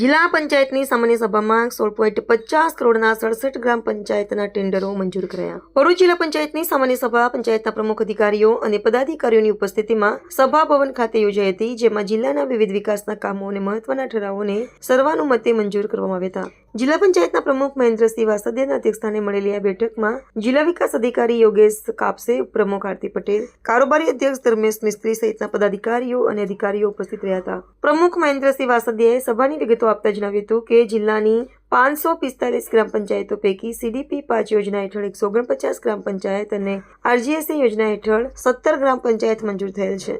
જિલ્લા પંચાયતની સામાન્ય સભામાં સોળ પોઈન્ટ પચાસ કરોડના સડસઠ ગ્રામ પંચાયતના ટેન્ડરો મંજૂર કરાયા. ભરૂચ જિલ્લા પંચાયતની સામાન્ય સભા પંચાયતના પ્રમુખ અધિકારીઓ અને પદાધિકારીઓની ઉપસ્થિતિમાં સભા ભવન ખાતે યોજાઈ હતી, જેમાં જિલ્લાના વિવિધ વિકાસના કામો અને મહત્વના ઠરાવોને સર્વાનુમતે મંજૂર કરવામાં આવ્યા હતા. જિલ્લા પંચાયતના પ્રમુખ મહેન્દ્રસિંહ વાસદિયાના અધ્યક્ષસ્થાને મળેલી આ બેઠકમાં જિલ્લા વિકાસ અધિકારી યોગેશ કાપસે, પ્રમુખ આરતી પટેલ, કારોબારી અધ્યક્ષ ધર્મેશ મિસ્ત્રી સહિતના પદાધિકારીઓ અને અધિકારીઓ ઉપસ્થિત રહ્યા હતા. પ્રમુખ મહેન્દ્રસિંહ વાસદિયાએ સભાની વિગતો આપતા જણાવ્યું હતું કે જિલ્લાની પાંચસો પિસ્તાલીસ ગ્રામ પંચાયતો પૈકી સીડીપી પાંચ યોજના હેઠળ એકસો ઓગણપચાસ ગ્રામ પંચાયત અને આરજીએસએ યોજના હેઠળ સત્તર ગ્રામ પંચાયત મંજૂર થયેલ છે.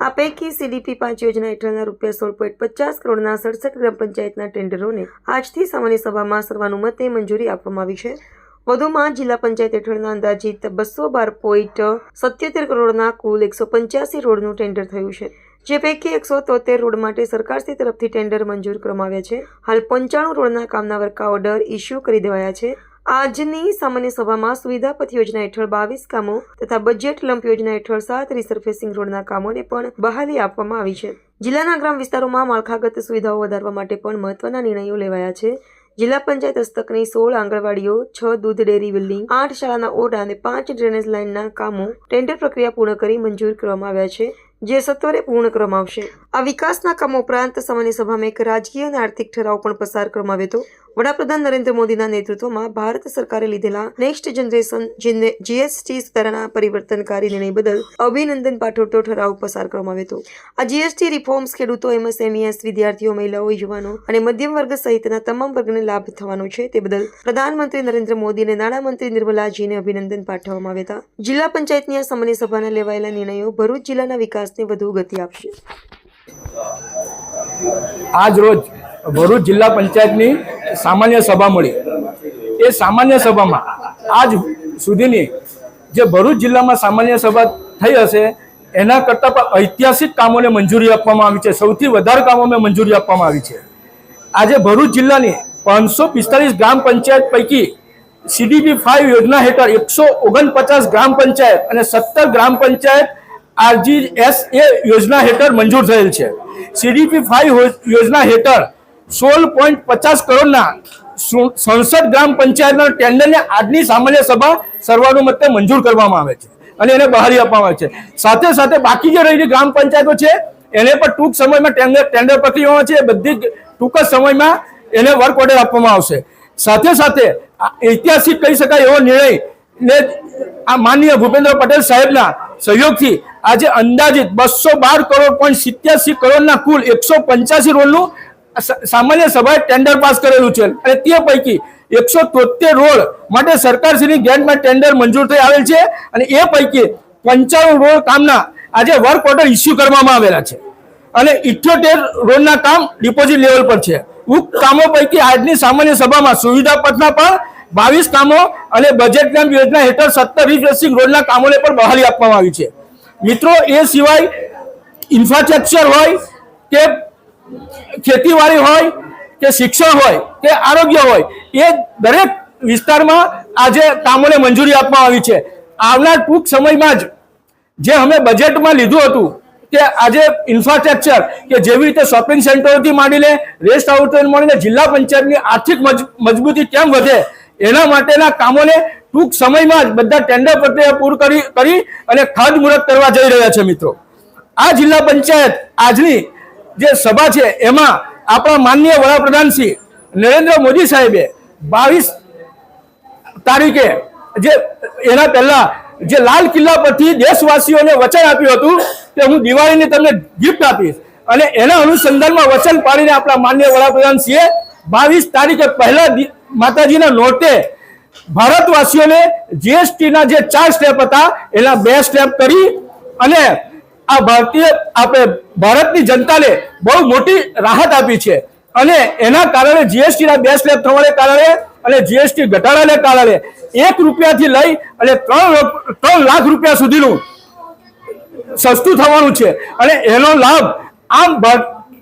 આ પૈકી સીડીપી પાંચ યોજના હેઠળના રૂપિયા સોળ પોઈન્ટ પચાસ કરોડના સડસઠ ગ્રામ પંચાયતના ટેન્ડરોને આજથી સામાન્ય સભામાં સર્વાનુમતે મંજૂરી આપવામાં આવી છે. વધુમાં જિલ્લા પંચાયત હેઠળના અંદાજિત બસો બાર પોઈન્ટ સત્યોતેર કરોડના કુલ એકસો પંચ્યાસી રોડનું ટેન્ડર થયું છે. જે પૈકી એકસો તોતેર રોડ માટે સરકારશ્રી તરફથી ટેન્ડર મંજૂર કરવામાં આવ્યા છે. હાલ પંચાણું રોડના કામના વર્કા ઓર્ડર ઇસ્યુ કરી દેવાયા છે. આજની સામાન્ય સભામાં સુવિધાપથ યોજના હેઠળ બાવીસ કામો તથા બજેટ લંપ યોજના હેઠળ સાત રિસર્ફેસિંગ રોડના કામોને પણ બહાલી આપવામાં આવી છે. જિલ્લાના ગ્રામ વિસ્તારોમાં માળખાગત સુવિધાઓ વધારવા માટે પણ મહત્વના નિર્ણયો લેવાયા છે. જિલ્લા પંચાયત હસ્તકની સોળ આંગણવાડીઓ, છ દૂધ ડેરી બિલ્ડિંગ, આઠ શાળાના ઓરડા અને પાંચ ડ્રેનેજ લાઇનના કામો ટેન્ડર પ્રક્રિયા પૂર્ણ કરી મંજૂર કરવામાં આવ્યા છે. જે સત્વરે પૂર્ણ કરવામાં આવશે. આ વિકાસના કામો ઉપરાંત સામાન્ય સભામાં એક રાજકીય અને આર્થિક ઠરાવ પણ પસાર કરવામાં આવ્યો હતો વડાપ્રધાન નરેન્દ્ર મોદીના નેતૃત્વમાં ભારત સરકારે લીધેલા નેક્સ્ટ જનરેશન જીએસટી સુધારાના પરિવર્તનકારી નિર્ણય બદલ અભિનંદન પાઠવતો ઠરાવ પસાર કરવામાં આવ્યો હતો. આ જીએસટી રિફોર્મ્સ ખેડૂતો એમએસએમઈએસ વિદ્યાર્થીઓ, મહિલાઓ, યુવાનો અને મધ્યમ વર્ગ સહિતના તમામ વર્ગને લાભ થવાનો છે તે બદલ પ્રધાનમંત્રી નરેન્દ્ર મોદી અને નાણામંત્રી નિર્મલાજીને અભિનંદન પાઠવવામાં આવ્યા હતા. જિલ્લા પંચાયતની આ સામાન્ય સભાના લેવાયેલા નિર્ણયો ભરૂચ જિલ્લાના વિકાસને વધુ ગતિ આપશે. આજ રોજ ભરૂચ જિલ્લા પંચાયતની સામાન્ય સભા મળી. એ સામાન્ય સભામાં આજ સુધીની જે ભરૂચ જિલ્લામાં સામાન્ય સભા થઈ હશે, એના કરતાં પણ ઐતિહાસિક કામોને મંજૂરી આપવામાં આવી છે. સૌથી વધારે કામોને મંજૂરી આપવામાં આવી છે. આજે ભરૂચ જિલ્લાની પાંચસો પિસ્તાલીસ ગ્રામ પંચાયત પૈકી સીડીપી ફાઇવ યોજના હેઠળ એકસો ઓગણપચાસ ગ્રામ પંચાયત અને સત્તર gram panchayat RG S A યોજના હેઠળ મંજૂર થયેલ છે. સીડીપી ફાઇવ યોજના હેઠળ સોળ પોઈન્ટ પચાસ કરોડના સંસદ ગ્રામ પંચાયતના ટેન્ડરને આજની સામાન્ય સભા સર્વાનુમતે મંજૂર કરવામાં આવે છે અને એને બહારી આપવામાં આવે છે. સાથે સાથે બાકી જે રહેલી ગ્રામ પંચાયતો છે, એને પણ ટૂંક સમયમાં ટેન્ડર ટેન્ડર પ્રક્રિયામાં છે. બધી ટૂંક જ સમયમાં એને વર્ક ઓર્ડર આપવામાં આવશે. સાથે સાથે ઐતિહાસિક કહી શકાય એવો નિર્ણય ને આ માનનીય ભૂપેન્દ્ર પટેલ સાહેબના સહયોગથી આજે અંદાજિત બસો બાર કરોડ પોઈન્ટ સિત્યાસી કરોડના કુલ એકસો પંચ્યાસી રોડનું સ- સામાન્ય સભાએ ટેન્ડર પાસ કરેલું છે. અને તે પૈકી એકસો તોતેર રોડ માટે સરકારશ્રીની ગ્રાન્ટમાં ટેન્ડર મંજૂર થઈ આવેલ છે અને એ પૈકી પંચાણું રોડ કામના આજે વર્ક ઓર્ડર ઇસ્યુ કરવામાં આવેલા છે. અને ઇઠ્યોતેર રોડના કામ ડિપોઝિટ લેવલ પર છે. ઉક્ત કામો પૈકી આજની સામાન્ય સભામાં સુવિધા પથના પણ બાવીસ કામો અને બજેટ ગ્રામ યોજના હેઠળ સત્તર રિફ્રેશિંગ રોડના કામોને પણ બહાલી આપવામાં આવી છે. મિત્રો, એ સિવાય ઇન્ફ્રાસ્ટ્રક્ચર હોય કે ખેતીવાડી હોય કે શિક્ષણ હોય કે આરોગ્ય હોય, એ દરેક વિસ્તારમાં આજે કામોને મંજૂરી આપવામાં આવી છે. આવનાર ટૂંક સમયમાં જ જે અમે બજેટમાં લીધું હતું કે આજે ઇન્ફ્રાસ્ટ્રક્ચર કે જેવી રીતે શોપિંગ સેન્ટરોથી માંડીને રેસ્ટ હાઉસથી માંડીને જિલ્લા પંચાયતની આર્થિક મજ- મજબૂતી કેમ વધે, એના માટેના કામોને ટૂંક સમયમાં જ બધા ટેન્ડર પ્રક્રિયા પૂર કરી કરી અને ખાતમુહૂર્ત કરવા જઈ રહ્યા છે મિત્રો. આ જિલ્લા પંચાયત આજની જે સભા છે, એમાં આપણા માનનીય વડાપ્રધાન શ્રી નરેન્દ્ર મોદી સાહેબે બાવીસ તારીખે જે, એના પહેલા જે લાલ કિલ્લા પરથી દેશવાસીઓને વચન આપ્યું હતું, કે હું દિવાળીની તમને ગિફ્ટ આપીશ. અને એના અનુસંધાનમાં વચન પાડીને આપણા માન્ય વડાપ્રધાન શ્રીએ બાવીસ તારીખે પહેલા માતાજીના નોટે ભારતવાસીઓને જીએસટીના જે ચાર સ્ટેપ હતા, એના બે સ્ટેપ કરી અને આ ભારતીય આપણે ભારતની જનતાને બહુ મોટી રાહત આપી છે. અને એના કારણે જીએસટીના બે સ્લેબ થવાને કારણે અને જીએસટી ઘટાડાને કારણે એક રૂપિયાથી લઈ અને ત્રણ ત્રણ લાખ રૂપિયા સુધીનું સસ્તું થવાનું છે. અને એનો લાભ આમ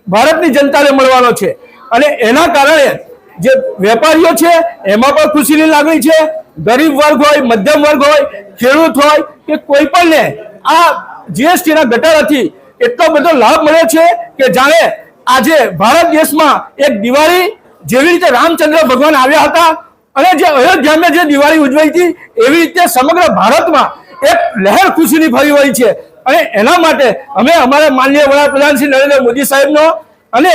ભારતની જનતાને મળવાનો છે. અને એના કારણે જે વેપારીઓ છે, એમાં પણ ખુશીની લાગણી છે. ગરીબ વર્ગ હોય, મધ્યમ વર્ગ હોય, ખેડૂત હોય કે કોઈ પણને આ જીએસટીના ઘટાડાથી એટલો બધો લાભ મળ્યો છે કે જાણે આજે ભારત દેશમાં એક દિવાળી જેવી રીતે રામચંદ્ર ભગવાન આવ્યા હતા અને જે અયોધ્યામાં જે દિવાળી ઉજવાઈ હતી, એવી રીતે સમગ્ર ભારતમાં એક લહેર ખુશીની ફરી વળી છે. અને એના માટે અમે અમારા માનનીય વડાપ્રધાન શ્રી નરેન્દ્ર મોદી સાહેબનો અને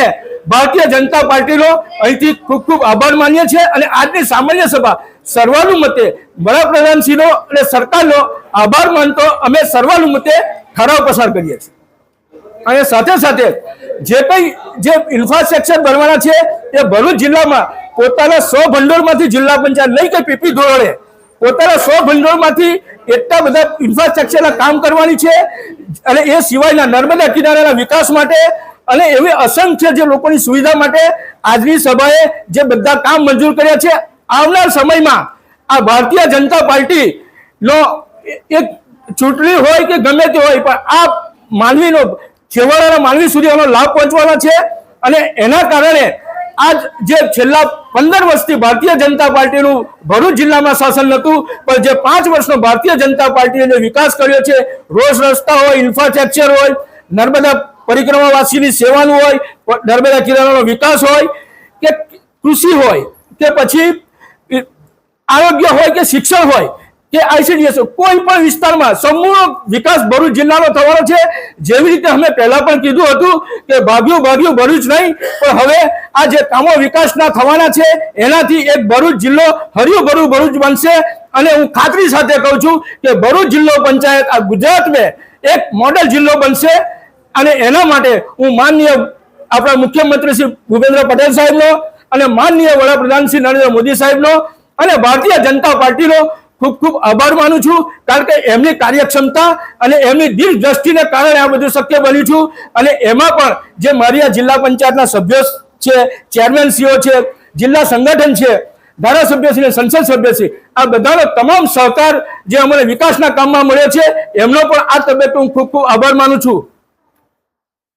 ભારતીય જનતા પાર્ટીનો અહીંથી ખૂબ ખૂબ આભાર માનીએ છીએ. અને આજની સામાન્ય સભા સર્વાનુમતે વડાપ્રધાનશ્રીનો અને સરકારનો આભાર માનતો અમે સર્વાનુમતે ઠરાવ પસાર કરીએ છીએ. અને સાથે સાથે જે કંઈ જે ઇન્ફ્રાસ્ટ્રક્ચર બનવાના છે, એ ભરૂચ જિલ્લામાં પોતાના સો ભંડોળમાંથી જિલ્લા પંચાયત, નહીં કે પીપી ધોરણે, પોતાના સો ભંડોળમાંથી એટલા બધા ઇન્ફ્રાસ્ટ્રક્ચરના કામ કરવાની છે. અને એ સિવાયના નર્મદા કિનારાના વિકાસ માટે અને એવી અસંખ્ય જે લોકોની સુવિધા માટે આજની સભાએ જે બધા કામ મંજૂર કર્યા છે. આવનાર સમયમાં આ ભારતીય જનતા પાર્ટીનો એક ચૂંટણી હોય કે ગમે તે હોય, પણ આ માનવીનો છેવાડાના માનવી સુધી એનો લાભ પહોંચવાનો છે અને એના કારણે આજ જે છેલ્લા પંદર વર્ષથી ભારતીય જનતા પાર્ટીનું ભરૂચ જિલ્લામાં શાસન નહોતું, પણ જે પાંચ વર્ષનો ભારતીય જનતા પાર્ટીએ વિકાસ કર્યો છે રોડ રસ્તા હોય ઇન્ફ્રાસ્ટ્રક્ચર હોય, નર્મદા પરિક્રમાવાસીની સેવાનું હોય, નર્મદા કિનારાનો વિકાસ હોય, કે કૃષિ હોય, કે પછી આરોગ્ય હોય, કે શિક્ષણ હોય કે આઈસીડીએસ કોઈ પણ વિસ્તારમાં સંપૂર્ણ વિકાસ ભરૂચ જિલ્લાનો થવાનો છે. જેવી રીતે અમે પહેલા પણ કીધું હતું કે ભાગ્યું ભાગ્યું ભરૂચ નહીં, પણ હવે આ જે કામો વિકાસના થવાના છે, એનાથી એક ભરૂચ જિલ્લો હર્યું ભરું ભરૂચ બનશે. અને હું ખાતરી સાથે કહું છું કે ભરૂચ જિલ્લો પંચાયત આ ગુજરાતને એક મોડેલ જિલ્લો બનશે. અને એના માટે હું માનનીય આપણા મુખ્યમંત્રી શ્રી ભૂપેન્દ્ર પટેલ સાહેબનો અને માનનીય વડાપ્રધાન શ્રી નરેન્દ્ર મોદી સાહેબનો અને ભારતીય જનતા પાર્ટીનો ખૂબ ખૂબ આભાર માનું છું, કારણ કે એમની કાર્યક્ષમતા અને એમની દીર્ઘદ્રષ્ટિને કારણે આ બધું શક્ય બન્યું છું. અને એમાં પણ જે મારી જિલ્લા પંચાયતના સભ્યો છે ચેરમેન સીઓ છે, જિલ્લા સંગઠન છે, ધારાસભ્ય અને સંસદ સભ્યશ્રી આ બધાનો તમામ સહકાર જે અમને વિકાસના કામમાં મળ્યો છે, એમનો પણ આ તબક્કે હું ખૂબ ખૂબ આભાર માનું છું.